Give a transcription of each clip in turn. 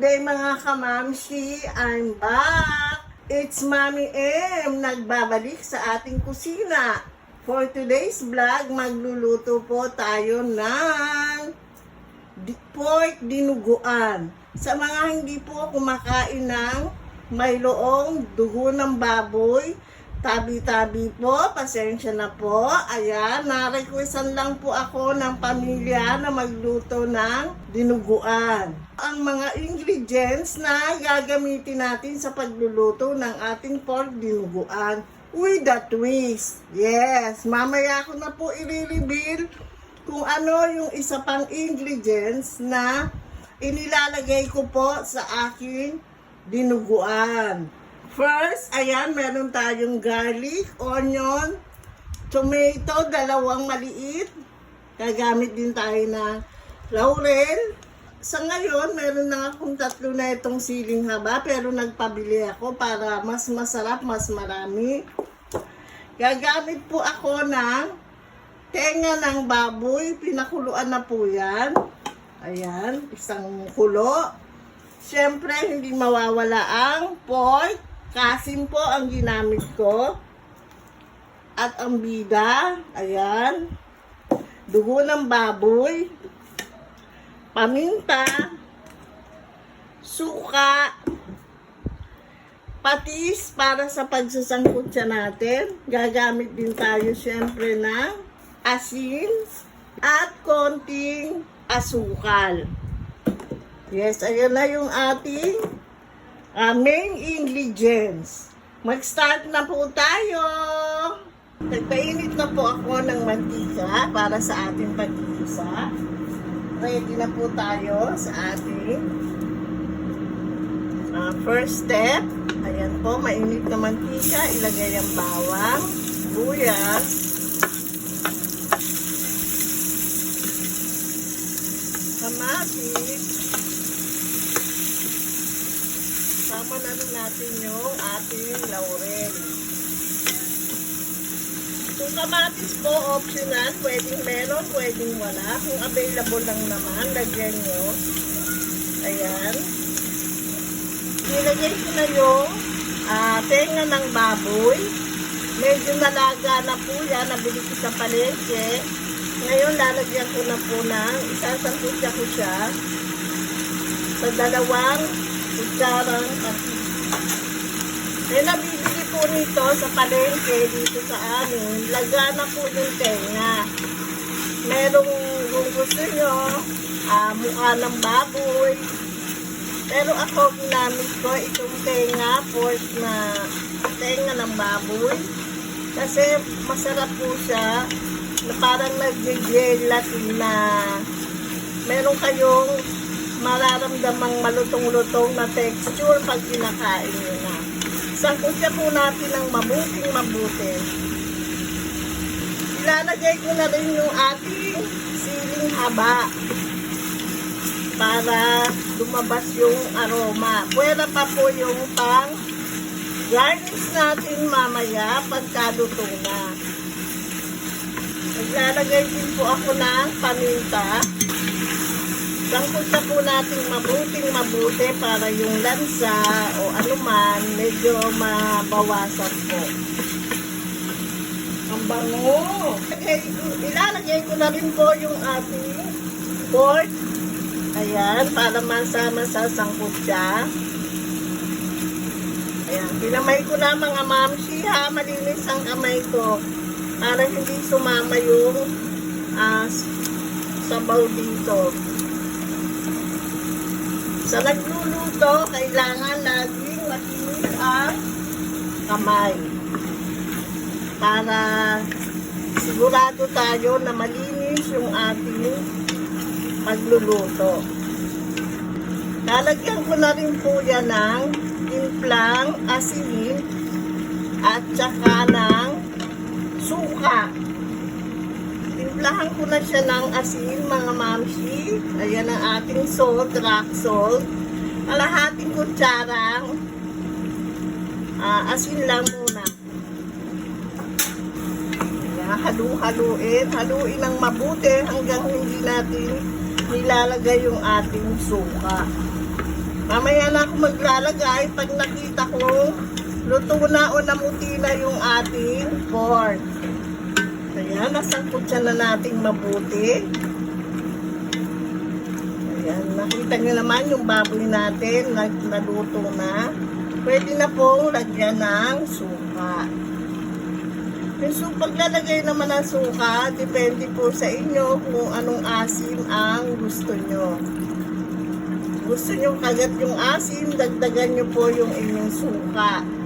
day mga kamamshi, I'm back! It's Mommy M, nagbabalik sa ating kusina. For today's vlog, magluluto po tayo ng pork dinuguan. Sa mga hindi po kumakain ng may loong dugo ng baboy, tabi-tabi po, pasensya na po. Ayan, na-requestan lang po ako ng pamilya na magluto ng dinuguan. Ang mga ingredients na gagamitin natin sa pagluluto ng ating pork dinuguan with a twist. Yes, mamaya ko na po i-reveal kung ano yung isa pang ingredients na inilalagay ko po sa aking dinuguan. First, ayan, meron tayong garlic, onion, tomato, dalawang maliit. Gagamit din tayo ng laurel. Sa ngayon, meron na akong tatlo na itong siling haba, pero nagpabili ako para mas masarap, mas marami. Gagamit po ako ng tenga ng baboy. Pinakuluan na po yan. Ayan, isang kulo. Siyempre, hindi mawawala ang pork. Kasim po ang ginamit ko. At ang bida, ayan. Dugo ng baboy. Paminta. Suka. Patis para sa pagsasangkot natin. Gagamit din tayo siyempre ng asin at konting asukal. Yes, ayan na yung ating uh, main ingredients. Mag-start na po tayo. Nagpainit na po ako ng mantika para sa ating pag-iisa. Ready na po tayo sa ating uh, first step. Ayan po, mainit na mantika. Ilagay ang bawang, buyas, kamatis, Sama na rin natin yung ating laurel. Kung kamatis po, optional. Pwedeng meron, pwedeng wala. Kung available lang naman, lagyan nyo. Ayan. Nilagay ko na yung ah, tenga ng baboy. Medyo nalaga na po yan. Nabili ko sa palengke. Ngayon, lalagyan ko na po ng isasangkutya ko siya sa dalawang kutsarang kasi. May nabibili po nito sa palengke dito sa amin. Lagana po yung tenga. Merong kung gusto nyo, ah, mukha ng baboy. Pero ako ginamit ko itong tenga, pork na tenga ng baboy. Kasi masarap po siya na parang nag-gelatin na meron kayong mararamdamang malutong-lutong na texture pag kinakain nyo na. Sangkutya po natin ng mabuting mabuti. Ilalagay ko na rin yung ating siling haba para lumabas yung aroma. Pwera pa po yung pang garnish natin mamaya pagkaluto na. Naglalagay din po ako ng paminta. Sangkot na po natin mabuting mabuti para yung lansa o anuman medyo mabawasan po. Ang bango! Okay, ilalagay ko na rin po yung ating pork. Ayan, para masama sa sangkot siya. Ayan, pinamay ko na mga mamsi ha, malinis ang kamay ko. Para hindi sumama yung ah, sabaw dito. Sa nagluluto, kailangan laging makinis ang kamay. Para sigurado tayo na malinis yung ating pagluluto. Lalagyan ko na rin po yan ng timplang asin at saka ng suka. Timplahan ko na siya ng asin, mga mamsi. Ayan ang ating salt, rock salt. Kalahating kutsarang ah, asin lang muna. Ayan, halu-haluin. Haluin ng mabuti hanggang hindi natin nilalagay yung ating suka. Mamaya na ako maglalagay pag nakita ko luto na o namuti na yung ating pork. Ayan, nasangkot siya na nating mabuti. Ayan, nakita nyo naman yung baboy natin, nag naluto na. Pwede na pong lagyan ng suka. Yung su paglalagay naman ng suka, depende po sa inyo kung anong asim ang gusto nyo. Gusto nyo kagat yung asim, dagdagan nyo po yung inyong suka.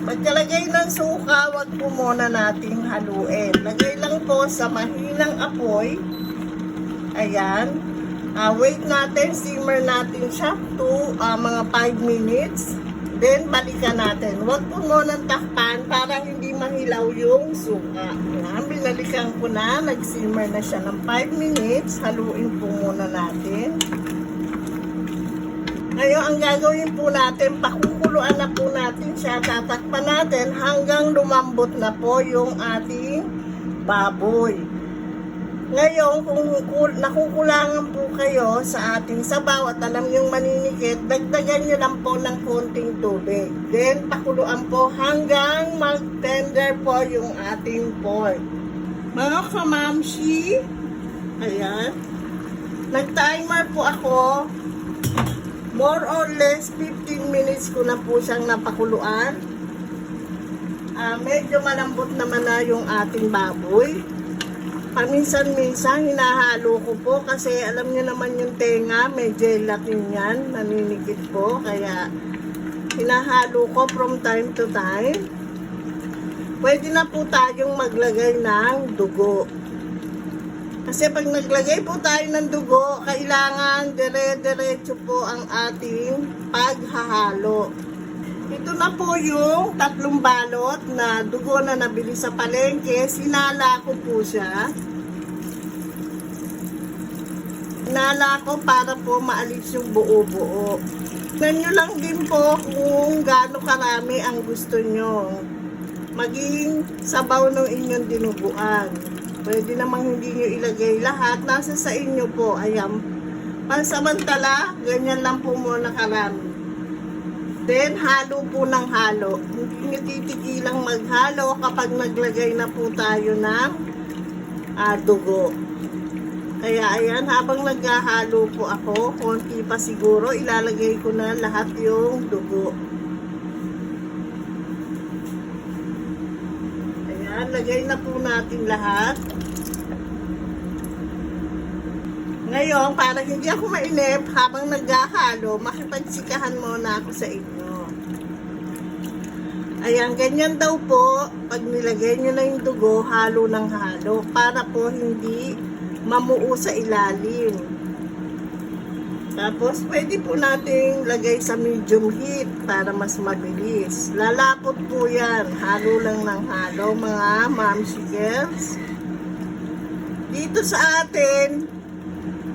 Pagkalagay ng suka, wag po muna nating haluin. Lagay lang po sa mahinang apoy. Ayan. Ah, wait natin, simmer natin siya to ah, mga 5 minutes. Then, balikan natin. Huwag po muna takpan para hindi mahilaw yung suka. Ayan, binalikan ko na. Nag-simmer na siya ng 5 minutes. Haluin po muna natin. Ngayon, ang gagawin po natin, pakukuluan na po natin siya. Tatakpan natin hanggang lumambot na po yung ating baboy. Ngayon, kung kul- nakukulangan po kayo sa ating sabaw at alam yung maninigit, dagdagan nyo lang po ng konting tubig. Then, pakuluan po hanggang mag-tender po yung ating pork. Mga kamamshi, ayan, nag-timer po ako. More or less, 15 minutes ko na po siyang napakuluan. Ah, medyo malambot naman na yung ating baboy. Paminsan-minsan hinahalo ko po kasi alam niyo naman yung tenga may gelatin yan naninigit po. Kaya hinahalo ko from time to time. Pwede na po tayong maglagay ng dugo kasi pag naglagay po tayo ng dugo kailangan dire-diretso po ang ating paghahalo ito na po yung tatlong balot na dugo na nabili sa palengke. Sinala ko po siya. Sinala ko para po maalis yung buo-buo. Tignan nyo lang din po kung gaano karami ang gusto nyo. Maging sabaw ng inyong dinuguan. Pwede namang hindi nyo ilagay lahat. Nasa sa inyo po. Ayan. Pansamantala, ganyan lang po muna karami. Then, halo po ng halo. Hindi nyo titigilang maghalo kapag naglagay na po tayo ng ah, dugo. Kaya ayan, habang naghahalo po ako, konti pa siguro, ilalagay ko na lahat yung dugo. Ayan, lagay na po natin lahat. Ngayon, para hindi ako mainip, habang naghahalo, makipagsikahan muna ako sa inyo. Ayan, ganyan daw po, pag nilagay nyo na yung dugo, halo ng halo, para po hindi mamuo sa ilalim. Tapos, pwede po nating lagay sa medium heat para mas mabilis. Lalapot po yan. Halo lang ng halo, mga momsy girls. Dito sa atin,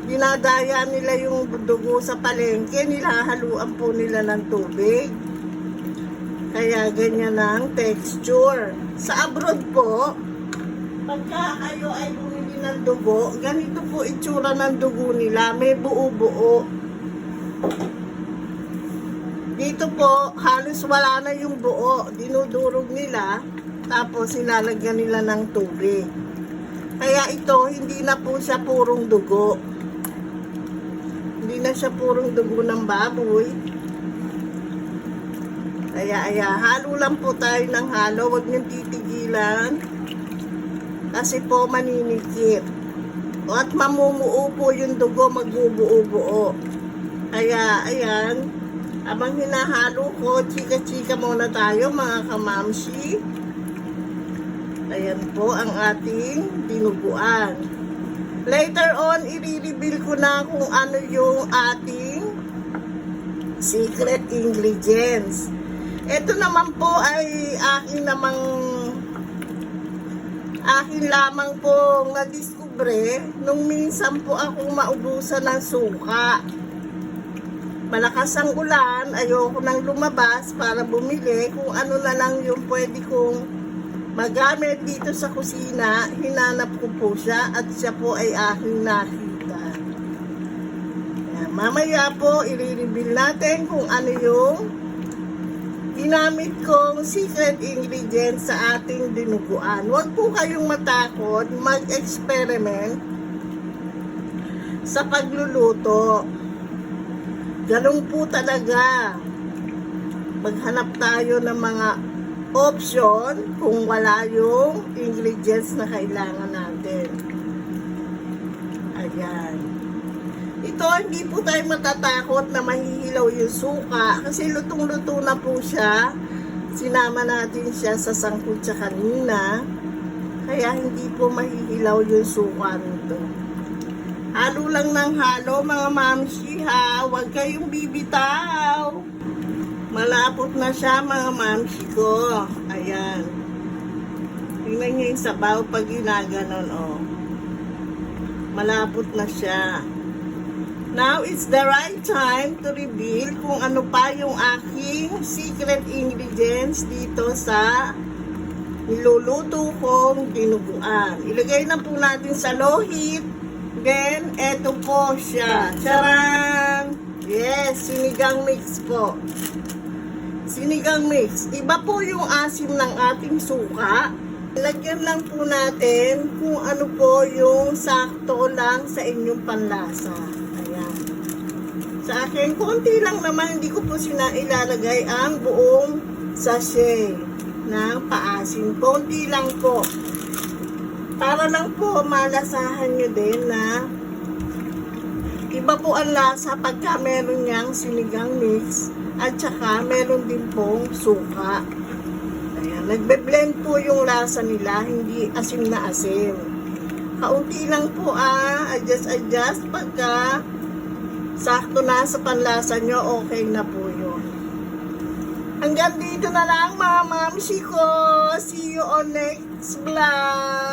dinadaya nila yung dugo sa palengke, nilahaluan po nila ng tubig. Kaya ganyan ang texture. Sa abroad po, pagka kayo ay bumili ng dugo, ganito po itsura ng dugo nila, may buo-buo. Dito po, halos wala na yung buo. Dinudurog nila, tapos nilalagyan nila ng tubig. Kaya ito, hindi na po siya purong dugo. Hindi na siya purong dugo ng baboy. Kaya, aya, halo lang po tayo ng halo. Huwag niyong titigilan. Kasi po maninikip. At mamumuo po yung dugo, magbubuo-buo. Kaya, ayan. Habang hinahalo ko, chika-chika muna tayo mga kamamshi. Ayan po ang ating dinuguan. Later on, i-reveal ko na kung ano yung ating secret ingredients. Ito naman po ay aking namang akin lamang po na-discover nung minsan po akong maubusan ng suka. Malakas ang ulan, ayoko nang lumabas para bumili kung ano na lang yung pwede kong magamit dito sa kusina. Hinanap ko po siya at siya po ay aking nakita. Ayan, mamaya po, i-reveal natin kung ano yung ginamit kong secret ingredient sa ating dinuguan. Huwag po kayong matakot mag-experiment sa pagluluto. Ganun po talaga. Maghanap tayo ng mga option kung wala yung ingredients na kailangan natin. Ayan. Ito, hindi po tayo matatakot na mahihilaw yung suka kasi lutong-luto na po siya. Sinama natin siya sa sangkutsa kanina. Kaya hindi po mahihilaw yung suka nito. Halo lang ng halo mga mamsi ha. Huwag kayong bibitaw. Malapot na siya mga mamsi ko. Ayan. Tingnan niyo yung sabaw pag ginaganon oh. Malapot na siya. Now it's the right time to reveal kung ano pa yung aking secret ingredients dito sa niluluto kong dinuguan. Ilagay na po natin sa low heat. Then, eto po siya. Charan! Yes, sinigang mix po. Sinigang mix. Iba po yung asim ng ating suka. Lagyan lang po natin kung ano po yung sakto lang sa inyong panlasa. Ayan. Sa akin, konti lang naman, hindi ko po sina ilalagay ang buong sachet ng paasim. Konti lang po. Para lang po malasahan nyo din na iba po ang lasa pagka meron niyang sinigang mix at saka meron din pong suka. Ayan, nagbe-blend po yung lasa nila, hindi asim na asim. Kaunti lang po ah, adjust adjust pagka sakto na sa panlasa nyo, okay na po yun. Hanggang dito na lang mga mamsi. See you on next vlog.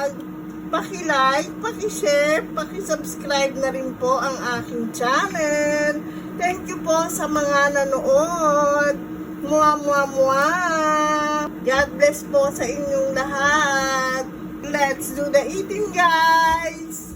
Paki-like, paki-share, paki-subscribe na rin po ang aking channel. Thank you po sa mga nanood. Mua, mua, mua. God bless po sa inyong lahat. Let's do the eating, guys.